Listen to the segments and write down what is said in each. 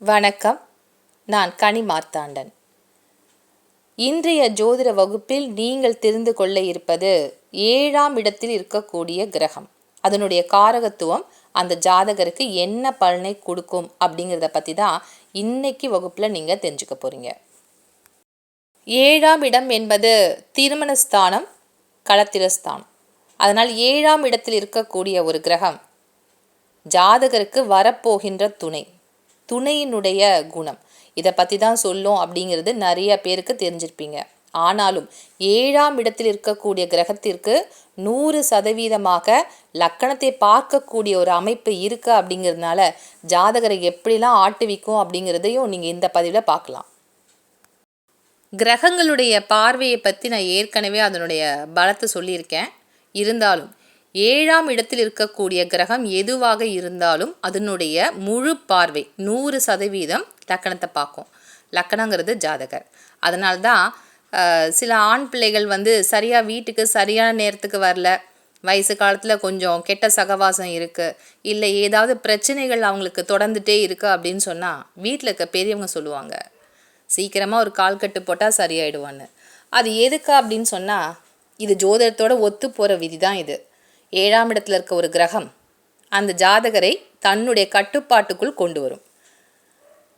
வணக்கம். நான் கனி மார்த்தாண்டன். இன்றைய ஜோதிட வகுப்பில் நீங்கள் தெரிந்து கொள்ள இருப்பது ஏழாம் இடத்தில் இருக்கக்கூடிய கிரகம். அதனுடைய காரகத்துவம் அந்த ஜாதகருக்கு என்ன பலனை கொடுக்கும் அப்படிங்கிறத பற்றி தான் இன்னைக்கு வகுப்பில் நீங்கள் தெரிஞ்சுக்க போகிறீங்க ஏழாம் இடம் என்பது திருமணஸ்தானம் களத்திரஸ்தானம். அதனால் ஏழாம் இடத்தில் இருக்கக்கூடிய ஒரு கிரகம் ஜாதகருக்கு வரப்போகின்ற துணை. துணையினுடைய குணம். இதை பற்றி தான் சொல்லும் அப்படிங்கிறது நிறைய பேருக்கு தெரிஞ்சிருப்பீங்க. ஆனாலும் ஏழாம் இடத்தில் இருக்கக்கூடிய கிரகத்திற்கு நூறு சதவீதமாக லக்கணத்தை பார்க்கக்கூடிய ஒரு அமைப்பு இருக்கு அப்படிங்கிறதுனால ஜாதகரை எப்படிலாம் ஆட்டுவிக்கும் அப்படிங்கிறதையும் நீங்கள் இந்த பதிவில் பார்க்கலாம். கிரகங்களுடைய பார்வையை பற்றி நான் ஏற்கனவே அதனுடைய பலத்தை சொல்லியிருக்கேன். இருந்தாலும் ஏழாம் இடத்தில் இருக்கக்கூடிய கிரகம் எதுவாக இருந்தாலும் அதனுடைய முழு பார்வை நூறு சதவீதம் லக்கணத்தை பார்க்கும். லக்கணங்கிறது ஜாதகர். அதனால்தான் சில ஆண் பிள்ளைகள் வந்து சரியாக வீட்டுக்கு சரியான நேரத்துக்கு வரல. வயசு காலத்தில் கொஞ்சம் கெட்ட சகவாசம் இருக்குது இல்லை ஏதாவது பிரச்சனைகள் அவங்களுக்கு தொடர்ந்துட்டே இருக்குது அப்படின்னு சொன்னால் வீட்டில் இருக்க பெரியவங்க சொல்லுவாங்க. சீக்கிரமாக ஒரு கால் கட்டு போட்டால் சரியாயிடுவான்னு. அது எதுக்கு அப்படின்னு சொன்னால் இது ஜோதிடத்தோட ஒத்து போகிற விதி தான் இது. ஏழாம் இடத்துல இருக்க ஒரு கிரகம் அந்த ஜாதகரை தன்னுடைய கட்டுப்பாட்டுக்குள் கொண்டு வரும்.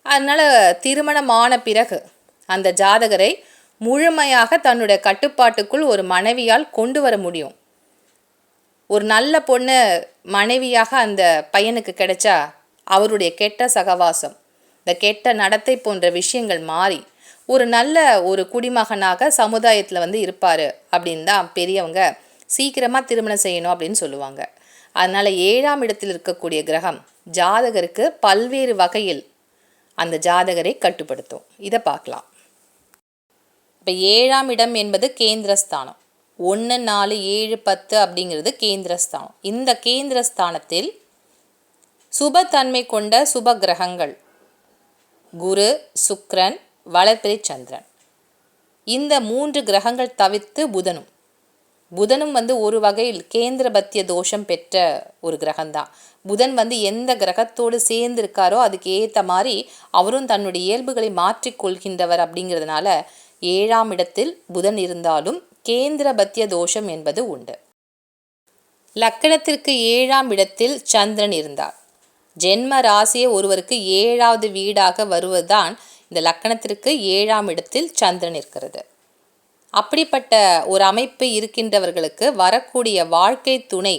அதனால் திருமணமான பிறகு அந்த ஜாதகரை முழுமையாக தன்னுடைய கட்டுப்பாட்டுக்குள் ஒரு மனைவியால் கொண்டு வர முடியும். ஒரு நல்ல பொண்ணு மனைவியாக அந்த பையனுக்கு கிடைச்சா அவருடைய கெட்ட சகவாசம் இந்த கெட்ட நடத்தை போன்ற விஷயங்கள் மாறி ஒரு நல்ல ஒரு குடிமகனாக சமுதாயத்தில் வந்து இருப்பார் அப்படின்னு தான் பெரியவங்க சீக்கிரமாக திருமணம் செய்யணும் அப்படின்னு சொல்லுவாங்க. அதனால் ஏழாம் இடத்தில் இருக்கக்கூடிய கிரகம் ஜாதகருக்கு பல்வேறு வகையில் அந்த ஜாதகரை கட்டுப்படுத்தும். இதை பார்க்கலாம். இப்போ ஏழாம் இடம் என்பது கேந்திரஸ்தானம். ஒன்று நாலு ஏழு பத்து அப்படிங்கிறது கேந்திரஸ்தானம். இந்த கேந்திரஸ்தானத்தில் சுபத்தன்மை கொண்ட சுப கிரகங்கள் குரு சுக்ரன் வளர்பிறை சந்திரன். இந்த மூன்று கிரகங்கள் தவிர்த்து புதனும். புதனும் வந்து ஒரு வகையில் கேந்திரபத்திய தோஷம் பெற்ற ஒரு கிரகம்தான். புதன் வந்து எந்த கிரகத்தோடு சேர்ந்து இருக்காரோ அதுக்கு ஏற்ற மாதிரி அவரும் தன்னுடைய இயல்புகளை மாற்றிக்கொள்கின்றவர் அப்படிங்கிறதுனால ஏழாம் இடத்தில் புதன் இருந்தாலும் கேந்திரபத்திய தோஷம் என்பது உண்டு. லக்கணத்திற்கு ஏழாம் இடத்தில் சந்திரன் இருந்தார். ஜென்ம ராசியை ஒருவருக்கு ஏழாவது வீடாக வருவதுதான் இந்த லக்கணத்திற்கு ஏழாம் இடத்தில் சந்திரன் இருக்கிறது. அப்படிப்பட்ட ஒரு அமைப்பு இருக்கின்றவர்களுக்கு வரக்கூடிய வாழ்க்கை துணை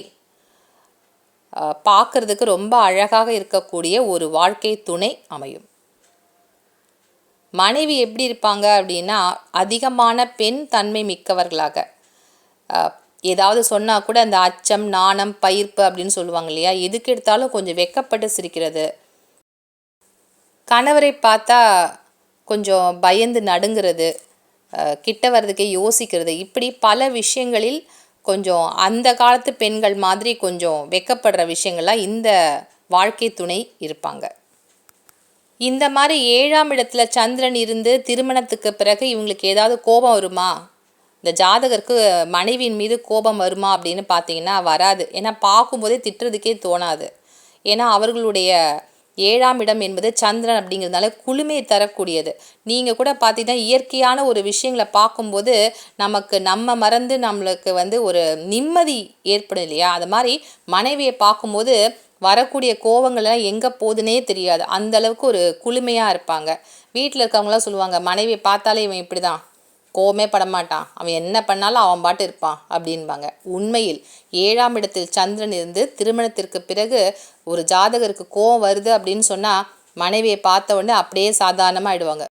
பார்க்கறதுக்கு ரொம்ப அழகாக இருக்கக்கூடிய ஒரு வாழ்க்கை துணை அமையும். மனைவி எப்படி இருப்பாங்க அப்படின்னா அதிகமான பெண் தன்மை மிக்கவர்களாக. ஏதாவது சொன்னால் கூட அந்த அச்சம் நாணம் பயிர்ப்பு அப்படின்னு சொல்லுவாங்க இல்லையா? எதுக்கு எடுத்தாலும் கொஞ்சம் வெக்கப்பட்டு சிரிக்கிறது. கணவரை பார்த்தா கொஞ்சம் பயந்து நடுங்கிறது. கிட்ட வர்றதுக்கே யோசிக்கிறது. இப்படி பல விஷயங்களில் கொஞ்சம் அந்த காலத்து பெண்கள் மாதிரி கொஞ்சம் வெக்கப்படுற விஷயங்கள்லாம் இந்த வாழ்க்கை துணை இருப்பாங்க. இந்த மாதிரி ஏழாம் இடத்துல சந்திரன் இருந்து திருமணத்துக்கு பிறகு இவங்களுக்கு ஏதாவது கோபம் வருமா? இந்த ஜாதகருக்கு மனைவியின் மீது கோபம் வருமா அப்படின்னு பார்த்தீங்கன்னா வராது. ஏன்னா பார்க்கும்போதே திட்டுறதுக்கே தோணாது. ஏன்னா அவர்களுடைய ஏழாம் இடம் என்பது சந்திரன் அப்படிங்கிறதுனால குளுமையை தரக்கூடியது. நீங்கள் கூட பார்த்தீங்கன்னா இயற்கையான ஒரு விஷயங்களை பார்க்கும்போது நமக்கு நம்ம மறந்து நம்மளுக்கு வந்து ஒரு நிம்மதி ஏற்படும் இல்லையா? அது மாதிரி மனைவியை பார்க்கும்போது வரக்கூடிய கோவங்கள்லாம் எங்கே போகுதுன்னே தெரியாது. அந்த அளவுக்கு ஒரு குளுமையாக இருப்பாங்க. வீட்டில் இருக்கவங்களாம் சொல்லுவாங்க மனைவியை பார்த்தாலே இவன் இப்படி தான் கோவமே படமாட்டான். அவன் என்ன பண்ணாலும் அவன் பாட்டு இருப்பான் அப்படின்பாங்க. உண்மையில் ஏழாம் இடத்தில் சந்திரன் இருந்து திருமணத்திற்கு பிறகு ஒரு ஜாதகருக்கு கோவம் வருது அப்படின்னு சொன்னால் மனைவியை பார்த்த உடனே அப்படியே சாதாரணமாக ஆயிடுவாங்க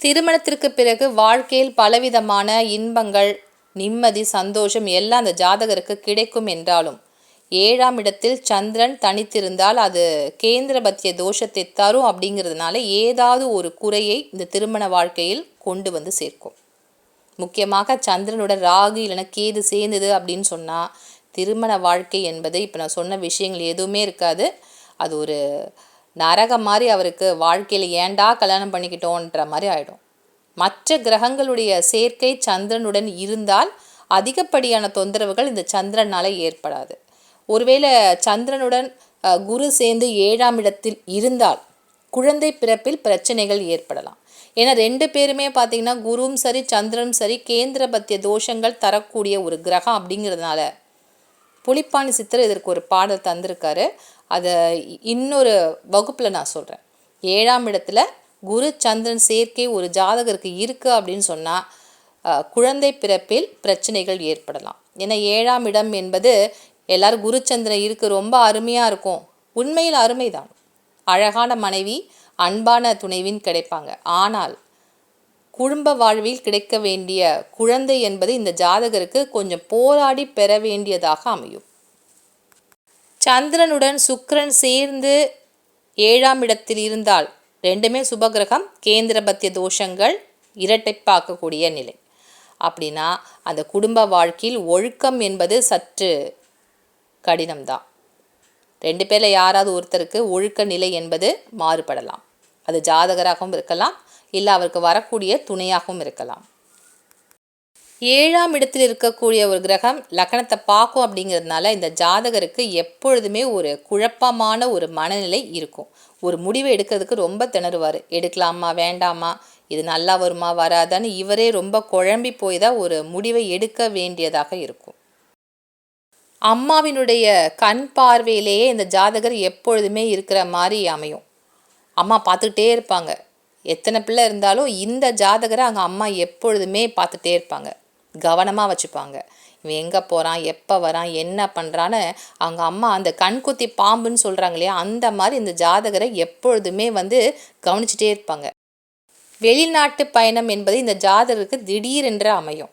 திருமணத்திற்கு பிறகு வாழ்க்கையில் பலவிதமான இன்பங்கள் நிம்மதி சந்தோஷம் எல்லாம் அந்த ஜாதகருக்கு கிடைக்கும் என்றாலும் ஏழாம் இடத்தில் சந்திரன் தனித்திருந்தால் அது கேந்திரபத்திய தோஷத்தை தரும் அப்படிங்கிறதுனால ஏதாவது ஒரு குறையை இந்த திருமண வாழ்க்கையில் கொண்டு வந்து சேர்க்கும். முக்கியமாக சந்திரனுடன் ராகு இல்லைன்னா கேது சேர்ந்தது அப்படின்னு சொன்னால் திருமண வாழ்க்கை என்பது இப்போ நான் சொன்ன விஷயங்கள் எதுவுமே இருக்காது. அது ஒரு நரகம் மாதிரி அவருக்கு வாழ்க்கையில் ஏண்டா கல்யாணம் பண்ணிக்கிட்டோன்ற மாதிரி ஆகிடும் மற்ற கிரகங்களுடைய சேர்க்கை சந்திரனுடன் இருந்தால் அதிகப்படியான தொந்தரவுகள் இந்த சந்திரனால் ஏற்படாது. ஒருவேளை சந்திரனுடன் குரு சேர்ந்து ஏழாம் இடத்தில் இருந்தால் குழந்தை பிறப்பில் பிரச்சனைகள் ஏற்படலாம். ஏன்னா ரெண்டு பேருமே பார்த்தீங்கன்னா குருவும் சரி சந்திரனும் சரி கேந்திர பத்திய தோஷங்கள் தரக்கூடிய ஒரு கிரகம் அப்படிங்கிறதுனால புலிப்பாணி சித்தர் இதற்கு ஒரு பாடல் தந்திருக்காரு. அதை இன்னொரு வகுப்பில் நான் சொல்கிறேன் ஏழாம் இடத்துல குரு சந்திரன் சேர்க்கை ஒரு ஜாதகருக்கு இருக்குது அப்படின்னு சொன்னால் குழந்தை பிறப்பில் பிரச்சனைகள் ஏற்படலாம். ஏன்னா ஏழாம் இடம் என்பது எல்லோரும் குருச்சந்திரன் இருக்கு ரொம்ப அருமையாக இருக்கும். உண்மையில் அருமைதான். அழகான மனைவி அன்பான துணைவின் கிடைப்பாங்க. ஆனால் குடும்ப வாழ்வில் கிடைக்க வேண்டிய குழந்தை என்பது இந்த ஜாதகருக்கு கொஞ்சம் போராடி பெற வேண்டியதாக அமையும். சந்திரனுடன் சுக்கரன் சேர்ந்து ஏழாம் இடத்தில் இருந்தால் ரெண்டுமே சுபகிரகம் கேந்திரபத்திய தோஷங்கள் இரட்டைப்பாக்கக்கூடிய நிலை. அப்படின்னா அந்த குடும்ப வாழ்க்கையில் ஒழுக்கம் என்பது சற்று கடினம்தான். ரெண்டு பேரில் யாராவது ஒருத்தருக்கு ஒழுக்க நிலை என்பது மாறுபடலாம். அது ஜாதகராகவும் இருக்கலாம் இல்லை அவருக்கு வரக்கூடிய துணையாகவும் இருக்கலாம். ஏழாம் இடத்தில் இருக்கக்கூடிய ஒரு கிரகம் லக்கணத்தை பார்க்கும் அப்படிங்கிறதுனால இந்த ஜாதகருக்கு எப்பொழுதுமே ஒரு குழப்பமான ஒரு மனநிலை இருக்கும். ஒரு முடிவை எடுக்கிறதுக்கு ரொம்ப திணறுவார். எடுக்கலாமா வேண்டாமா? இது நல்லா வருமா வராதான்னு இவரே ரொம்ப குழம்பி போய் தான் ஒரு முடிவை எடுக்க வேண்டியதாக இருக்கும். அம்மாவினுடைய கண் பார்வையிலேயே இந்த ஜாதகர் எப்பொழுதுமே இருக்கிற மாதிரி அமையும். அம்மா பார்த்துக்கிட்டே இருப்பாங்க. எத்தனை பிள்ளை இருந்தாலும் இந்த ஜாதகரை அங்கே அம்மா எப்பொழுதுமே பார்த்துட்டே இருப்பாங்க. கவனமாக வச்சுப்பாங்க. இவன் எங்கே போகிறான் எப்போ வரான் என்ன பண்ணுறான்னு அவங்க அம்மா அந்த கண்குத்தி பாம்புன்னு சொல்கிறாங்க இல்லையா அந்த மாதிரி இந்த ஜாதகரை எப்பொழுதுமே வந்து கவனிச்சிட்டே இருப்பாங்க. வெளிநாட்டு பயணம் என்பது இந்த ஜாதகருக்கு திடீரென்று அமையும்.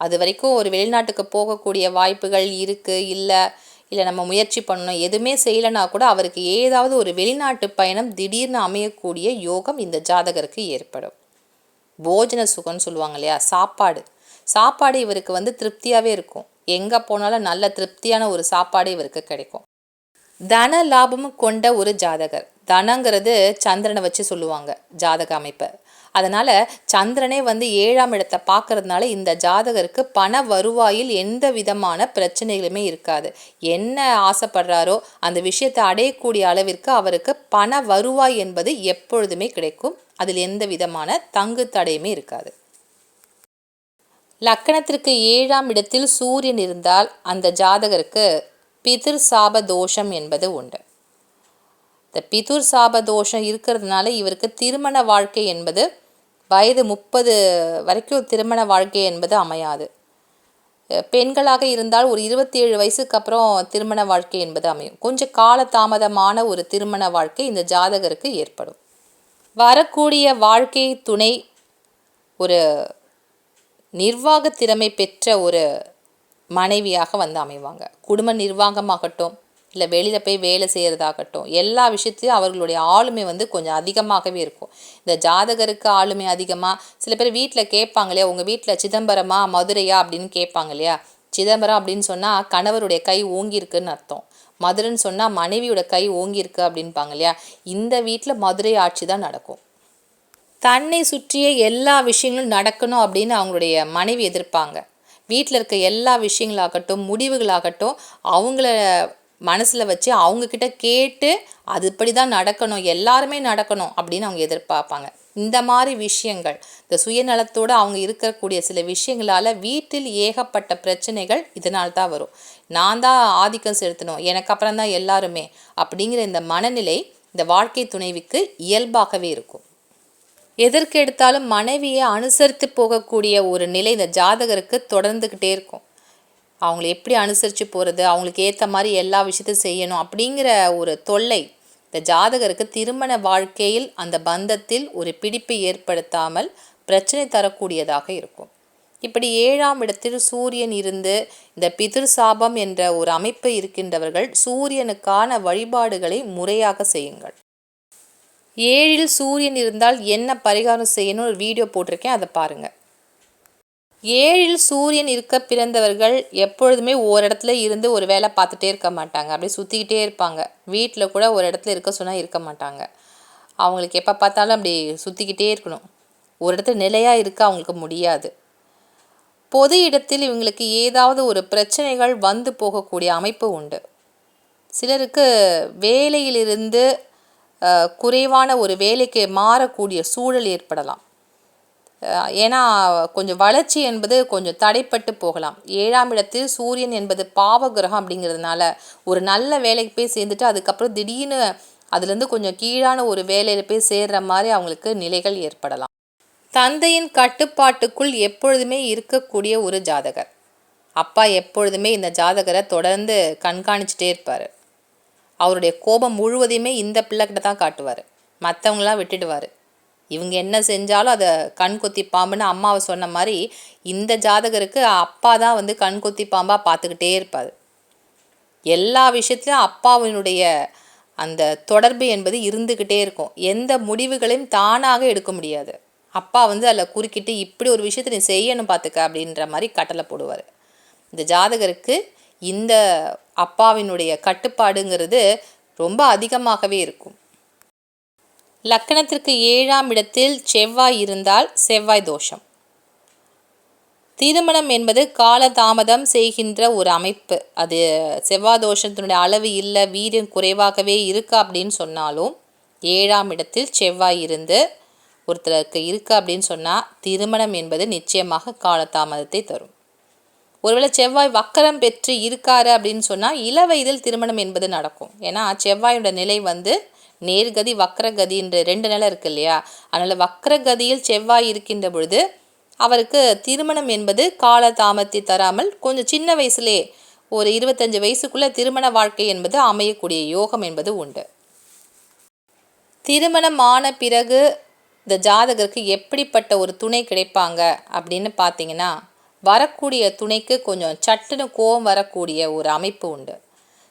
அது வரைக்கும் ஒரு வெளிநாட்டுக்கு போகக்கூடிய வாய்ப்புகள் இருக்குது இல்லை இல்லை நம்ம முயற்சி பண்ணணும் எதுவுமே செய்யலைனா கூட அவருக்கு ஏதாவது ஒரு வெளிநாட்டு பயணம் திடீர்னு அமையக்கூடிய யோகம் இந்த ஜாதகருக்கு ஏற்படும். போஜன சுகம்னு சொல்லுவாங்க இல்லையா? சாப்பாடு. சாப்பாடு இவருக்கு வந்து திருப்தியாகவே இருக்கும். எங்கே போனாலும் நல்ல திருப்தியான ஒரு சாப்பாடு இவருக்கு கிடைக்கும். தன லாபமும் கொண்ட ஒரு ஜாதகர். தனங்கிறது சந்திரனை வச்சு சொல்லுவாங்க ஜாதக அமைப்பை. அதனால் சந்திரனே வந்து ஏழாம் இடத்தை பார்க்கறதுனால இந்த ஜாதகருக்கு பண வருவாயில் எந்த விதமான பிரச்சனைகளுமே இருக்காது. என்ன ஆசைப்படுறாரோ அந்த விஷயத்தை அடையக்கூடிய அளவிற்கு அவருக்கு பண வருவாய் என்பது எப்பொழுதுமே கிடைக்கும். அதில் எந்த விதமான தங்கு தடையுமே இருக்காது. லக்கணத்திற்கு ஏழாம் இடத்தில் சூரியன் இருந்தால் அந்த ஜாதகருக்கு பிதிர் சாப தோஷம் என்பது உண்டு. இந்த பிதுர் சாப தோஷம் இருக்கிறதுனால இவருக்கு திருமண வாழ்க்கை என்பது வயது முப்பது வரைக்கும் திருமண வாழ்க்கை என்பது அமையாது. பெண்களாக இருந்தால் ஒரு இருபத்தி ஏழு வயசுக்கு அப்புறம் திருமண வாழ்க்கை என்பது அமையும். கொஞ்சம் கால தாமதமான ஒரு திருமண வாழ்க்கை இந்த ஜாதகருக்கு ஏற்படும். வரக்கூடிய வாழ்க்கை துணை ஒரு நிர்வாக திறமை பெற்ற ஒரு மனைவியாக வந்து அமைவாங்க. குடும்ப நிர்வாகமாகட்டும் இல்லை வெளியில் போய் வேலை செய்கிறதாகட்டும் எல்லா விஷயத்துலையும் அவர்களுடைய ஆளுமை வந்து கொஞ்சம் அதிகமாகவே இருக்கும். இந்த ஜாதகருக்கு ஆளுமை அதிகமாக சில பேர் வீட்டில் கேட்பாங்க இல்லையா உங்கள் வீட்டில் சிதம்பரமா மதுரையா அப்படின்னு கேட்பாங்க இல்லையா? சிதம்பரம் அப்படின்னு சொன்னால் கணவருடைய கை ஓங்கியிருக்குன்னு அர்த்தம். மதுரைன்னு சொன்னால் மனைவியோட கை ஓங்கியிருக்கு அப்படின்பாங்க இல்லையா? இந்த வீட்டில் மதுரை ஆட்சி தான் நடக்கும். தன்னை சுற்றிய எல்லா விஷயங்களும் நடக்கணும் அப்படின்னு அவங்களுடைய மனைவி எதிர்ப்பாங்க. வீட்டில் இருக்க எல்லா விஷயங்களாகட்டும் முடிவுகளாகட்டும் அவங்கள மனசில் வச்சு அவங்கக்கிட்ட கேட்டு அது இப்படி தான் நடக்கணும் எல்லாருமே நடக்கணும் அப்படின்னு அவங்க எதிர்பார்ப்பாங்க. இந்த மாதிரி விஷயங்கள் இந்த சுயநலத்தோடு அவங்க இருக்கக்கூடிய சில விஷயங்களால் வீட்டில் ஏகப்பட்ட பிரச்சனைகள் இதனால் தான் வரும். நான் தான் ஆதிக்கம் செலுத்தணும் எனக்கு அப்புறம் தான் எல்லாருமே அப்படிங்கிற இந்த மனநிலை இந்த வாழ்க்கை துணைவிக்கு இயல்பாகவே இருக்கும். எதற்கு எடுத்தாலும் மனைவியை அனுசரித்து போகக்கூடிய ஒரு நிலை இந்த ஜாதகருக்கு தொடர்ந்துக்கிட்டே இருக்கும். அவங்கள எப்படி அனுசரித்து போகிறது அவங்களுக்கு ஏற்ற மாதிரி எல்லா விஷயத்தையும் செய்யணும் அப்படிங்கிற ஒரு தொல்லை இந்த ஜாதகருக்கு திருமண வாழ்க்கையில் அந்த பந்தத்தில் ஒரு பிடிப்பு ஏற்படுத்தாமல் பிரச்சனை தரக்கூடியதாக இருக்கும். இப்படி ஏழாம் இடத்தில் சூரியன் இருந்து இந்த பிதிர் சாபம் என்ற ஒரு அமைப்பு இருக்கின்றவர்கள் சூரியனுக்கான வழிபாடுகளை முறையாக செய்யுங்கள். ஏழில் சூரியன் இருந்தால் என்ன பரிகாரம் செய்யணும் ஒரு வீடியோ போட்டிருக்கேன் அதை பாருங்கள் ஏழில் சூரியன் இருக்க பிறந்தவர்கள் எப்பொழுதுமே ஒரு இடத்துல இருந்து ஒரு வேலை பார்த்துட்டே இருக்க மாட்டாங்க. அப்படியே சுற்றிக்கிட்டே இருப்பாங்க. வீட்டில் கூட ஒரு இடத்துல இருக்க சொன்னால் இருக்க மாட்டாங்க. அவங்களுக்கு எப்போ பார்த்தாலும் அப்படி சுற்றிக்கிட்டே இருக்கணும். ஒரு இடத்துல நிலையாக இருக்க அவங்களுக்கு முடியாது. பொது இடத்தில் இவங்களுக்கு ஏதாவது ஒரு பிரச்சனைகள் வந்து போகக்கூடிய அமைப்பு உண்டு. சிலருக்கு வேலையிலிருந்து குறைவான ஒரு வேலைக்கு மாறக்கூடிய சூழல் ஏற்படலாம். ஏன்னா கொஞ்சம் வளர்ச்சி என்பது கொஞ்சம் தடைப்பட்டு போகலாம். ஏழாம் இடத்தில் சூரியன் என்பது பாவ கிரகம் அப்படிங்கிறதுனால ஒரு நல்ல வேலைக்கு போய் சேர்ந்துட்டு அதுக்கப்புறம் திடீர்னு அதுலேருந்து கொஞ்சம் கீழான ஒரு வேலையில் போய் சேர்ற மாதிரி அவங்களுக்கு நிலைகள் ஏற்படலாம். தந்தையின் கட்டுப்பாட்டுக்குள் எப்பொழுதுமே இருக்கக்கூடிய ஒரு ஜாதகர். அப்பா எப்பொழுதுமே இந்த ஜாதகரை தொடர்ந்து கண்காணிச்சிட்டே இருப்பார். அவருடைய கோபம் முழுவதையுமே இந்த பிள்ளைகிட்ட தான் காட்டுவார். மற்றவங்களாம் விட்டுடுவார். இவங்க என்ன செஞ்சாலும் அதை கண் கொத்தி பாம்புன்னு அம்மாவை சொன்ன மாதிரி இந்த ஜாதகருக்கு அப்பா தான் வந்து கண் கொத்தி பாம்பாக பார்த்துக்கிட்டே இருப்பார். எல்லா விஷயத்துலையும் அப்பாவினுடைய அந்த தொடர்பு என்பது இருந்துக்கிட்டே இருக்கும். எந்த முடிவுகளையும் தானாக எடுக்க முடியாது. அப்பா வந்து அதில் குறுக்கிட்டு இப்படி ஒரு விஷயத்தை நீ செய்யணும் பார்த்துக்க அப்படின்ற மாதிரி கட்டளை போடுவார். இந்த ஜாதகருக்கு இந்த அப்பாவினுடைய கட்டுப்பாடுங்கிறது ரொம்ப அதிகமாகவே இருக்கும். லக்கணத்திற்கு ஏழாம் இடத்தில் செவ்வாய் இருந்தால் செவ்வாய் தோஷம். திருமணம் என்பது காலதாமதம் செய்கின்ற ஒரு அமைப்பு. அது செவ்வாய் தோஷத்தினுடைய அளவு இல்லை வீரியம் குறைவாகவே இருக்கு அப்படின்னு சொன்னாலும் ஏழாம் இடத்தில் செவ்வாய் இருந்து ஒருத்தருக்கு இருக்கு அப்படின்னு சொன்னால் திருமணம் என்பது நிச்சயமாக காலதாமதத்தை தரும். ஒருவேளை செவ்வாய் வக்கரம் பெற்று இருக்காரு அப்படின்னு சொன்னால் இள வயதில் திருமணம் என்பது நடக்கும். ஏன்னா செவ்வாயோட நிலை வந்து நேர்கதி வக்ரகதின்ற ரெண்டு நிலை இருக்கு இல்லையா? அதனால் வக்ரகதியில் செவ்வாய் இருக்கின்ற பொழுது அவருக்கு திருமணம் என்பது கால காலதாமத்தை தராமல் கொஞ்சம் சின்ன வயசுலே ஒரு இருபத்தஞ்சு வயசுக்குள்ளே திருமண வாழ்க்கை என்பது அமையக்கூடிய யோகம் என்பது உண்டு. திருமணம் ஆன பிறகு இந்த ஜாதகருக்கு எப்படிப்பட்ட ஒரு துணை கிடைப்பாங்க அப்படின்னு பார்த்தீங்கன்னா வரக்கூடிய துணைக்கு கொஞ்சம் சட்டுன்னு கோவம் வரக்கூடிய ஒரு அமைப்பு உண்டு.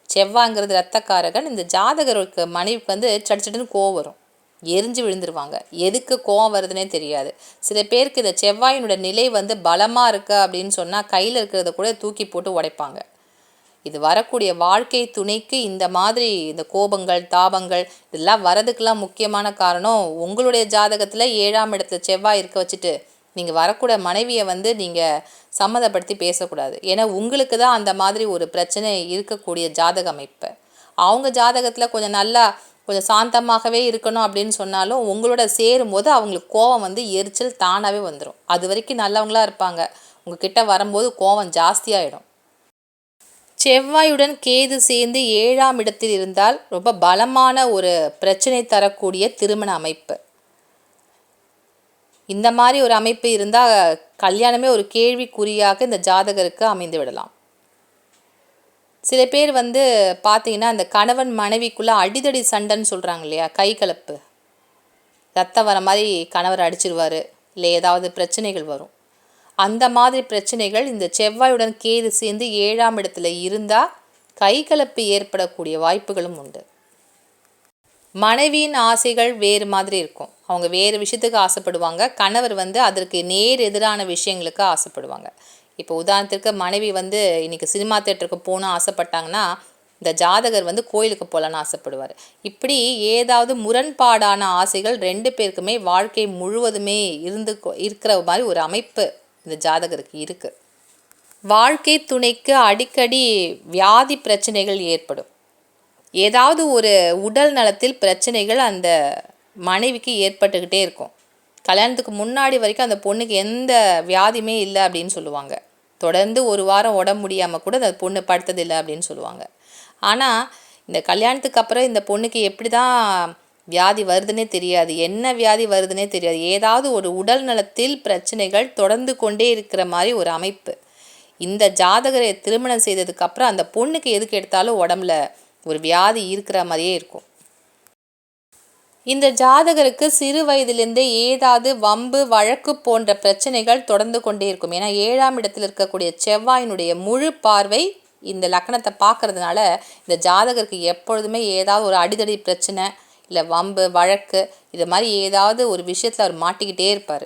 செவ்வாய்ங்கிறது ரத்தக்காரகன் இந்த ஜாதகருக்கு மனைவிக்கு வந்து சட்டு சட்டுன்னு கோவம் வரும். எரிஞ்சு விழுந்துருவாங்க. எதுக்கு கோவம் வருதுன்னே தெரியாது. சில பேருக்கு இந்த செவ்வாயினோட நிலை வந்து பலமாக இருக்கு அப்படின்னு சொன்னால் கையில் இருக்கிறத கூட தூக்கி போட்டு உடைப்பாங்க. இது வரக்கூடிய வாழ்க்கை துணைக்கு இந்த மாதிரி இந்த கோபங்கள் தாபங்கள் இதெல்லாம் வரதுக்கெல்லாம் முக்கியமான காரணம் உங்களுடைய ஜாதகத்தில் ஏழாம் இடத்துல செவ்வாய் இருக்க வச்சுட்டு நீங்கள் வரக்கூடிய மனைவியை வந்து நீங்கள் சம்மதப்படுத்தி பேசக்கூடாது. ஏன்னா உங்களுக்கு தான் அந்த மாதிரி ஒரு பிரச்சனை இருக்கக்கூடிய ஜாதக அமைப்பு. அவங்க ஜாதகத்தில் கொஞ்சம் நல்லா கொஞ்சம் சாந்தமாகவே இருக்கணும் அப்படின்னு சொன்னாலும் உங்களோட சேரும்போது அவங்களுக்கு கோவம் வந்து எரிச்சல் தானாகவே வந்துடும் அது வரைக்கும் நல்லவங்களா இருப்பாங்க. உங்ககிட்ட வரும்போது கோவம் ஜாஸ்தியாகிடும் செவ்வாயுடன் கேது சேர்ந்து ஏழாம் இடத்தில் இருந்தால் ரொம்ப பலமான ஒரு பிரச்சனை தரக்கூடிய திருமண அமைப்பு. இந்த மாதிரி ஒரு அமைப்பு இருந்தால் கல்யாணமே ஒரு கேள்விக்குறியாக இந்த ஜாதகருக்கு அமைந்து விடலாம். சில பேர் வந்து பார்த்தீங்கன்னா அந்த கணவன் மனைவிக்குள்ளே அடிதடி சண்டைன்னு சொல்கிறாங்க இல்லையா? கை கலப்பு. ரத்தம் வர மாதிரி கணவர் அடிச்சிருவார். இல்லை ஏதாவது பிரச்சனைகள் வரும். அந்த மாதிரி பிரச்சனைகள் இந்த செவ்வாயுடன் கேது சேர்ந்து ஏழாம் இடத்துல இருந்தால் கை கலப்பு ஏற்படக்கூடிய வாய்ப்புகளும் உண்டு. மனைவியின் ஆசைகள் வேறு மாதிரி இருக்கும். அவங்க வேறு விஷயத்துக்கு ஆசைப்படுவாங்க. கணவர் வந்து அதற்கு நேர் எதிரான விஷயங்களுக்கு ஆசைப்படுவாங்க. இப்போ உதாரணத்திற்கு மனைவி வந்து இன்றைக்கி சினிமா தேட்டருக்கு போகணும் ஆசைப்பட்டாங்கன்னா இந்த ஜாதகர் வந்து கோயிலுக்கு போகலான்னு ஆசைப்படுவார். இப்படி ஏதாவது முரண்பாடான ஆசைகள் ரெண்டு பேருக்குமே வாழ்க்கை முழுவதுமே இருந்து கொ- இருக்கிற மாதிரி ஒரு அமைப்பு இந்த ஜாதகருக்கு இருக்குது வாழ்க்கை துணைக்கு அடிக்கடி வியாதி பிரச்சனைகள் ஏற்படும். ஏதாவது ஒரு உடல் நலத்தில் பிரச்சனைகள் அந்த மனைவிக்கு ஏற்பட்டுக்கிட்டே இருக்கும். கல்யாணத்துக்கு முன்னாடி வரைக்கும் அந்த பொண்ணுக்கு எந்த வியாதியுமே இல்லை அப்படின்னு சொல்லுவாங்க. தொடர்ந்து ஒரு வாரம் உடம்பு முடியாமல் கூட அந்த பொண்ணு படுத்ததில்லை அப்படின்னு சொல்லுவாங்க. ஆனால் இந்த கல்யாணத்துக்கு அப்புறம் இந்த பொண்ணுக்கு எப்படி தான் வியாதி வருதுன்னே தெரியாது. என்ன வியாதி வருதுன்னே தெரியாது. ஏதாவது ஒரு உடல் நலத்தில் பிரச்சனைகள் தொடர்ந்து கொண்டே இருக்கிற மாதிரி ஒரு அமைப்பு. இந்த ஜாதகரை திருமணம் செய்ததுக்கப்புறம் அந்த பொண்ணுக்கு எதுக்கு எடுத்தாலும் உடம்புல ஒரு வியாதி இருக்கிற மாதிரியே இருக்கும். இந்த ஜாதகருக்கு சிறு வயதிலிருந்தே ஏதாவது வம்பு வழக்கு போன்ற பிரச்சனைகள் தொடர்ந்து கொண்டே இருக்கும். ஏன்னா ஏழாம் இடத்தில் இருக்கக்கூடிய செவ்வாயினுடைய முழு பார்வை இந்த லக்னத்தை பார்க்கறதுனால இந்த ஜாதகருக்கு எப்பொழுதுமே ஏதாவது ஒரு அடிதடி பிரச்சனை இல்லை வம்பு வழக்கு இது மாதிரி ஏதாவது ஒரு விஷயத்தில் அவர் மாட்டிக்கிட்டே இருப்பார்.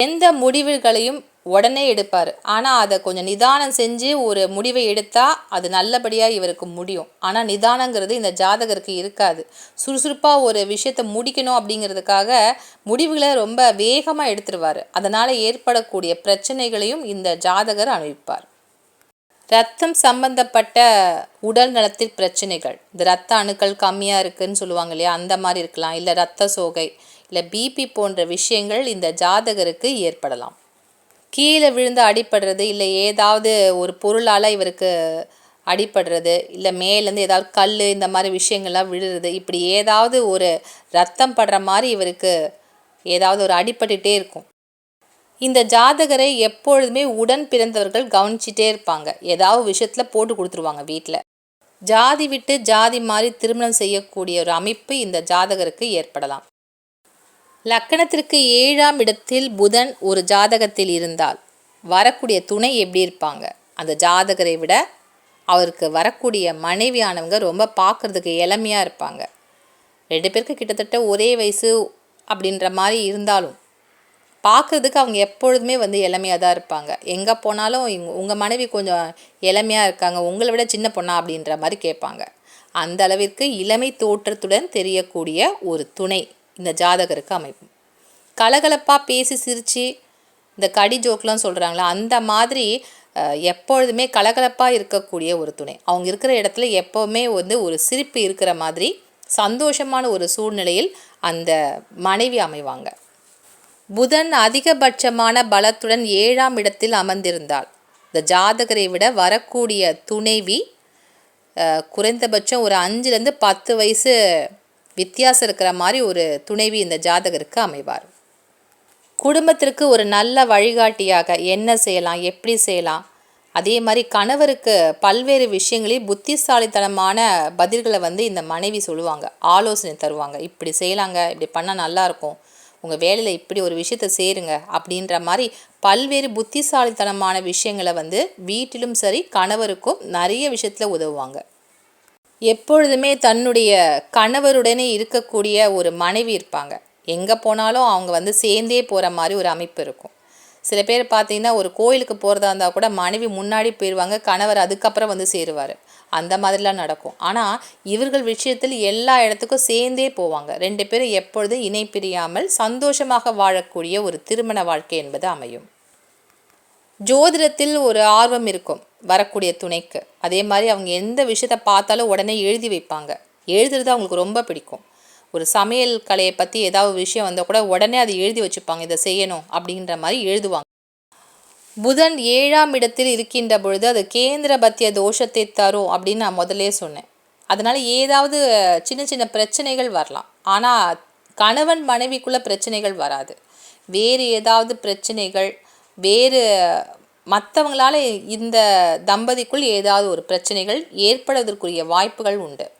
எந்த முடிவுகளையும் உடனே எடுப்பார். ஆனால் அதை கொஞ்சம் நிதானம் செஞ்சு ஒரு முடிவை எடுத்தால் அது நல்லபடியாக இவருக்கு முடியும். ஆனால் நிதானங்கிறது இந்த ஜாதகருக்கு இருக்காது. சுறுசுறுப்பாக ஒரு விஷயத்தை முடிக்கணும் அப்படிங்கிறதுக்காக முடிவுகளை ரொம்ப வேகமாக எடுத்துருவார். அதனால் ஏற்படக்கூடிய பிரச்சனைகளையும் இந்த ஜாதகர் அனுபவிப்பார். ரத்தம் சம்பந்தப்பட்ட உடல் நலத்தில் பிரச்சனைகள். இந்த ரத்த அணுக்கள் கம்மியாக இருக்குன்னு சொல்லுவாங்க இல்லையா? அந்த மாதிரி இருக்கலாம். இல்லை ரத்த சோகை இல்லை பிபி போன்ற விஷயங்கள் இந்த ஜாதகருக்கு ஏற்படலாம். கீழே விழுந்து அடிபடுறது இல்லை ஏதாவது ஒரு பொருளால் இவருக்கு அடிபடுறது இல்லை மேலேருந்து ஏதாவது கல் இந்த மாதிரி விஷயங்கள்லாம் விழுறது இப்படி ஏதாவது ஒரு ரத்தம் படுற மாதிரி இவருக்கு ஏதாவது ஒரு அடிபட்டுகிட்டே இருக்கும். இந்த ஜாதகரை எப்பொழுதுமே உடன் பிறந்தவர்கள் கவனிச்சிட்டே இருப்பாங்க. ஏதாவது விஷயத்தில் போட்டு கொடுத்துருவாங்க வீட்டில் ஜாதி விட்டு ஜாதி மாதிரி திருமணம் செய்யக்கூடிய ஒரு அமைப்பு இந்த ஜாதகருக்கு ஏற்படலாம். லக்கணத்திற்கு ஏழாம் இடத்தில் புதன் ஒரு ஜாதகத்தில் இருந்தால் வரக்கூடிய துணை எப்படி இருப்பாங்க? அந்த ஜாதகரை விட அவருக்கு வரக்கூடிய மனைவியானவங்க ரொம்ப பார்க்குறதுக்கு இளமையாக இருப்பாங்க. ரெண்டு பேருக்கு கிட்டத்தட்ட ஒரே வயசு அப்படின்ற மாதிரி இருந்தாலும் பார்க்குறதுக்கு அவங்க எப்பொழுதுமே வந்து இளமையாக தான் இருப்பாங்க. எங்கே போனாலும் உங்கள் மனைவி கொஞ்சம் இளமையாக இருக்காங்க உங்களை விட சின்ன பொண்ணா அப்படின்ற மாதிரி கேட்பாங்க. அந்த அளவிற்கு இளமை தோற்றத்துடன் தெரியக்கூடிய ஒரு துணை. இந்த ஜாதகருக்கு அமைப்பும் கலகலப்பாக பேசி சிரித்து இந்த கடி ஜோக்லாம் சொல்கிறாங்களா அந்த மாதிரி எப்பொழுதுமே கலகலப்பாக இருக்கக்கூடிய ஒரு துணை. அவங்க இருக்கிற இடத்துல எப்போவுமே வந்து ஒரு சிரிப்பு இருக்கிற மாதிரி சந்தோஷமான ஒரு சூழ்நிலையில் அந்த மனைவி அமைவாங்க. புதன் அதிகபட்சமான பலத்துடன் ஏழாம் இடத்தில் அமர்ந்திருந்தால் இந்த ஜாதகரை விட வரக்கூடிய துணைவி குறைந்தபட்சம் ஒரு அஞ்சுலேருந்து பத்து வயசு வித்தியாசம் இருக்கிற மாதிரி ஒரு துணைவி இந்த ஜாதகருக்கு அமைவார். குடும்பத்திற்கு ஒரு நல்ல வழிகாட்டியாக என்ன செய்யலாம் எப்படி செய்யலாம்? அதே மாதிரி கணவருக்கு பல்வேறு விஷயங்களில் புத்திசாலித்தனமான பதில்களை வந்து இந்த மனைவி சொல்லுவாங்க ஆலோசனை தருவாங்க. இப்படி செய்யலாங்க இப்படி பண்ணால் நல்லாயிருக்கும் உங்கள் வேலையில் இப்படி ஒரு விஷயத்த சேருங்க அப்படின்ற மாதிரி பல்வேறு புத்திசாலித்தனமான விஷயங்களை வந்து வீட்டிலும் சரி கணவருக்கும் நிறைய விஷயத்தில் உதவுவாங்க. எப்பொழுதுமே தன்னுடைய கணவருடனே இருக்கக்கூடிய ஒரு மனைவி இருப்பாங்க. எங்கே போனாலும் அவங்க வந்து சேர்ந்தே போகிற மாதிரி ஒரு அமைப்பு இருக்கும். சில பேர் பார்த்தீங்கன்னா ஒரு கோயிலுக்கு போகிறதா இருந்தால் கூட மனைவி முன்னாடி போயிடுவாங்க கணவர் அதுக்கப்புறம் வந்து சேருவார். அந்த மாதிரிலாம் நடக்கும். ஆனால் இவர்கள் விஷயத்தில் எல்லா இடத்துக்கும் சேர்ந்தே போவாங்க. ரெண்டு பேரும் எப்பொழுதும் இணை பிரியாமல் சந்தோஷமாக வாழக்கூடிய ஒரு திருமண வாழ்க்கை என்பது அமையும். ஜோதிடத்தில் ஒரு ஆர்வம் இருக்கும் வரக்கூடிய துணைக்கு. அதே மாதிரி அவங்க எந்த விஷயத்தை பார்த்தாலும் உடனே எழுதி வைப்பாங்க. எழுதுறது அவங்களுக்கு ரொம்ப பிடிக்கும். ஒரு சமையல் கலையை பற்றி ஏதாவது விஷயம் வந்தால் கூட உடனே அதை எழுதி வச்சுப்பாங்க. இதை செய்யணும் அப்படின்ற மாதிரி எழுதுவாங்க. புதன் ஏழாம் இடத்தில் இருக்கின்ற பொழுது அது கேந்திர பத்திய தோஷத்தை தரும் அப்படின்னு நான் முதலே சொன்னேன். அதனால் ஏதாவது சின்ன சின்ன பிரச்சனைகள் வரலாம். ஆனால் கணவன் மனைவிக்குள்ளே பிரச்சனைகள் வராது. வேறு ஏதாவது பிரச்சனைகள் வேறு மற்றவங்களால இந்த தம்பதிக்குள் ஏதாவது ஒரு பிரச்சனைகள் ஏற்படுவதற்குரிய வாய்ப்புகள் உண்டு.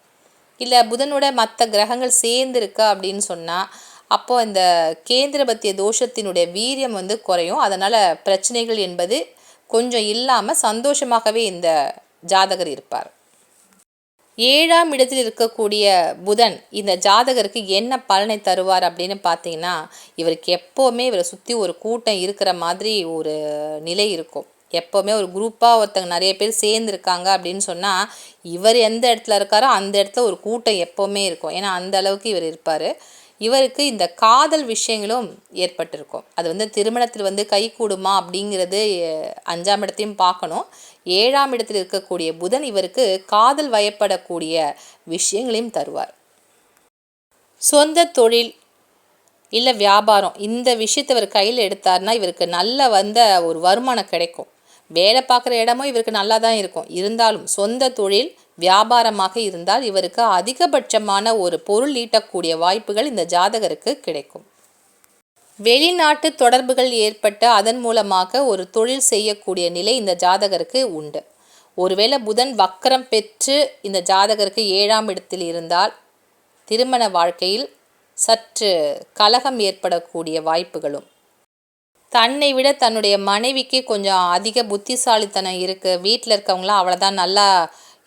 இல்லை புதனோட மற்ற கிரகங்கள் சேர்ந்துருக்கு அப்படின்னு சொன்னால் அப்போது இந்த கேந்திரபத்திய தோஷத்தினுடைய வீரியம் வந்து குறையும். அதனால் பிரச்சனைகள் என்பது கொஞ்சம் இல்லாமல் சந்தோஷமாகவே இந்த ஜாதகர் இருப்பார். ஏழாம் இடத்தில் இருக்கக்கூடிய புதன் இந்த ஜாதகருக்கு என்ன பலனை தருவார் அப்படின்னு பார்த்தீங்கன்னா இவருக்கு எப்போவுமே இவரை சுற்றி ஒரு கூட்டம் இருக்கிற மாதிரி ஒரு நிலை இருக்கும். எப்போவுமே ஒரு குரூப்பாக ஒருத்தங்க நிறைய பேர் சேர்ந்துருக்காங்க அப்படின்னு சொன்னால் இவர் எந்த இடத்துல இருக்காரோ அந்த இடத்துல ஒரு கூட்டம் எப்போவுமே இருக்கும். ஏன்னா அந்த அளவுக்கு இவர் இருப்பார். இவருக்கு இந்த காதல் விஷயங்களும் ஏற்பட்டிருக்கும். அது வந்து திருமணத்தில் வந்து கை கூடுமா அப்படிங்கிறது அஞ்சாம் இடத்தையும் பார்க்கணும். ஏழாம் இடத்தில் இருக்கக்கூடிய புதன் இவருக்கு காதல் வயப்படக்கூடிய விஷயங்களையும் தருவார். சொந்த தொழில் இல்லை வியாபாரம் இந்த விஷயத்தை இவர் கையில் எடுத்தார்னா இவருக்கு நல்ல வந்த ஒரு வருமானம் கிடைக்கும். வேலை பார்க்குற இடமும் இவருக்கு நல்லா தான் இருக்கும். இருந்தாலும் சொந்த தொழில் வியாபாரமாக இருந்தால் இவருக்கு அதிகபட்சமான ஒரு பொருள் ஈட்டக்கூடிய வாய்ப்புகள் இந்த ஜாதகருக்கு கிடைக்கும். வெளிநாட்டு தொடர்புகள் ஏற்பட்டு அதன் மூலமாக ஒரு தொழில் செய்யக்கூடிய நிலை இந்த ஜாதகருக்கு உண்டு. ஒருவேளை புதன் வக்கரம் பெற்று இந்த ஜாதகருக்கு ஏழாம் இடத்தில் இருந்தால் திருமண வாழ்க்கையில் சற்று கலகம் ஏற்படக்கூடிய வாய்ப்புகளும். தன்னை விட தன்னுடைய மனைவிக்கு கொஞ்சம் அதிக புத்திசாலித்தனம் இருக்குது வீட்டில் இருக்கவங்களாம் அவ்வளோதான் நல்லா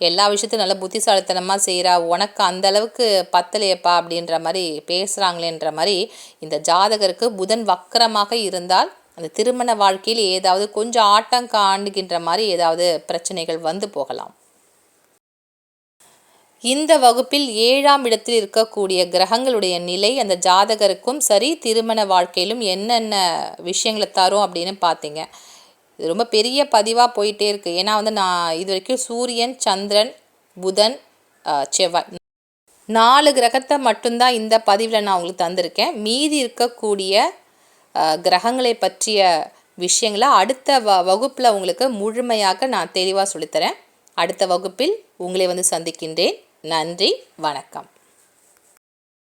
எல்லா விஷயத்தையும் நல்லா புத்திசாலித்தனமாக செய்கிறா உனக்கு அந்த அளவுக்கு பத்தலையப்பா அப்படின்ற மாதிரி பேசுகிறாங்களேன்ற மாதிரி இந்த ஜாதகருக்கு புதன் வக்கரமாக இருந்தால் அந்த திருமண வாழ்க்கையில் ஏதாவது கொஞ்சம் ஆட்டம் காண்டுகின்ற மாதிரி ஏதாவது பிரச்சனைகள் வந்து போகலாம். இந்த வகுப்பில் ஏழாம் இடத்தில் இருக்கக்கூடிய கிரகங்களுடைய நிலை அந்த ஜாதகருக்கும் சரி திருமண வாழ்க்கையிலும் என்னென்ன விஷயங்களை தரும் அப்படின்னு பார்த்தீங்க. இது ரொம்ப பெரிய பதிவாக போயிட்டே இருக்குது ஏன்னா வந்து நான் இது வரைக்கும் சூரியன் சந்திரன் புதன் செவ்வாய் நாலு கிரகத்தை மட்டும்தான் இந்த பதிவில் நான் உங்களுக்கு தந்திருக்கேன். மீதி இருக்கக்கூடிய கிரகங்களை பற்றிய விஷயங்களை அடுத்த வ வகுப்பில் உங்களுக்கு முழுமையாக நான் தெளிவாக சொல்லித்தரேன். அடுத்த வகுப்பில் உங்களை வந்து சந்திக்கின்றேன். நன்றி வணக்கம்.